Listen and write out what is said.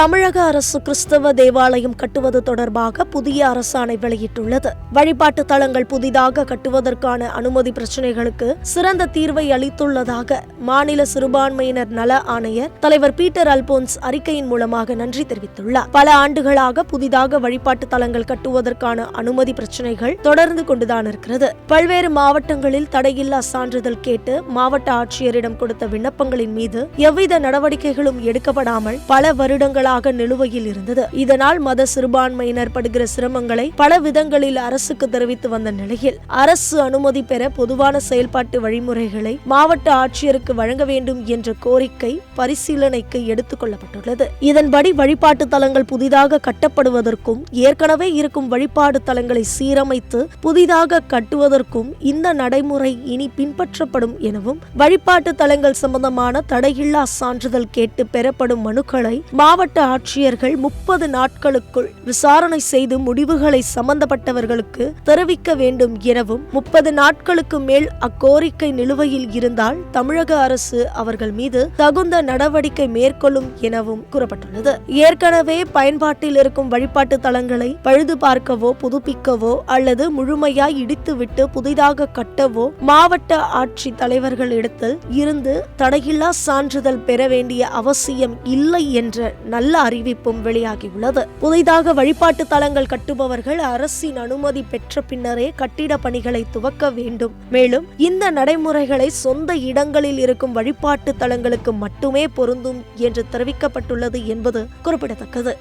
தமிழக அரசு கிறிஸ்தவ தேவாலயம் கட்டுவது தொடர்பாக புதிய அரசாணை வெளியிட்டுள்ளது. வழிபாட்டு தலங்கள் புதிதாக கட்டுவதற்கான அனுமதி பிரச்சினைகளுக்கு சிறந்த தீர்வை அளித்துள்ளதாக மாநில சிறுபான்மையினர் நல ஆணையர் தலைவர் பீட்டர் அல்போன்ஸ் அறிக்கையின் மூலமாக நன்றி தெரிவித்துள்ளார். பல ஆண்டுகளாக புதிதாக வழிபாட்டு தலங்கள் கட்டுவதற்கான அனுமதி பிரச்சினைகள் தொடர்ந்து கொண்டுதான் இருக்கிறது. பல்வேறு மாவட்டங்களில் தடையில்லா சான்றிதழ் கேட்டு மாவட்ட ஆட்சியரிடம் கொடுத்த விண்ணப்பங்களின் மீது எவ்வித நடவடிக்கைகளும் எடுக்கப்படாமல் பல வருடங்களாக நிலுவையில் இருந்தது. இதனால் மத சிறுபான்மையினர் படுகிற சிரமங்களை பல விதங்களில் அரசுக்கு தெரிவித்து வந்த நிலையில் அரசு அனுமதி பெற பொதுவான செயல்பாட்டு வழிமுறைகளை மாவட்ட ஆட்சியருக்கு வழங்க வேண்டும் என்ற கோரிக்கை பரிசீலனைக்கு எடுத்துக் கொள்ளப்பட்டுள்ளது. இதன்படி வழிபாட்டு தலங்கள் புதிதாக கட்டப்படுவதற்கும் ஏற்கனவே இருக்கும் வழிபாடு தலங்களை சீரமைத்து புதிதாக கட்டுவதற்கும் இந்த நடைமுறை இனி பின்பற்றப்படும் எனவும் வழிபாட்டு தலங்கள் சம்பந்தமான தடையில்லா சான்றிதழ் கேட்டு பெறப்படும் மனுக்களை மாவட்ட மாவட்ட ஆட்சியர்கள் முப்பது நாட்களுக்குள் விசாரணை செய்து முடிவுகளை சம்பந்தப்பட்டவர்களுக்கு தெரிவிக்க வேண்டும் எனவும் முப்பது நாட்களுக்கு மேல் அக்கோரிக்கை நிலுவையில் இருந்தால் தமிழக அரசு அவர்கள் மீது தகுந்த நடவடிக்கை மேற்கொள்ளும் எனவும் கூறப்பட்டுள்ளது. ஏற்கனவே பயன்பாட்டில் இருக்கும் வழிபாட்டு தலங்களை பழுது பார்க்கவோ புதுப்பிக்கவோ அல்லது முழுமையாய் இடித்துவிட்டு புதிதாக கட்டவோ மாவட்ட ஆட்சி தலைவர்களிடத்தில் இருந்து தடையில்லா சான்றிதழ் பெற வேண்டிய அவசியம் இல்லை என்ற நல்ல அறிவிப்பும் வெளியாகியுள்ளது. புதிதாக வழிபாட்டு தலங்கள் கட்டுபவர்கள் அரசின் அனுமதி பெற்ற பின்னரே கட்டிட பணிகளை துவக்க வேண்டும். மேலும் இந்த நடைமுறைகளை சொந்த இடங்களில் இருக்கும் வழிபாட்டு தலங்களுக்கு மட்டுமே பொருந்தும் என்று தெரிவிக்கப்பட்டுள்ளது என்பது குறிப்பிடத்தக்கது.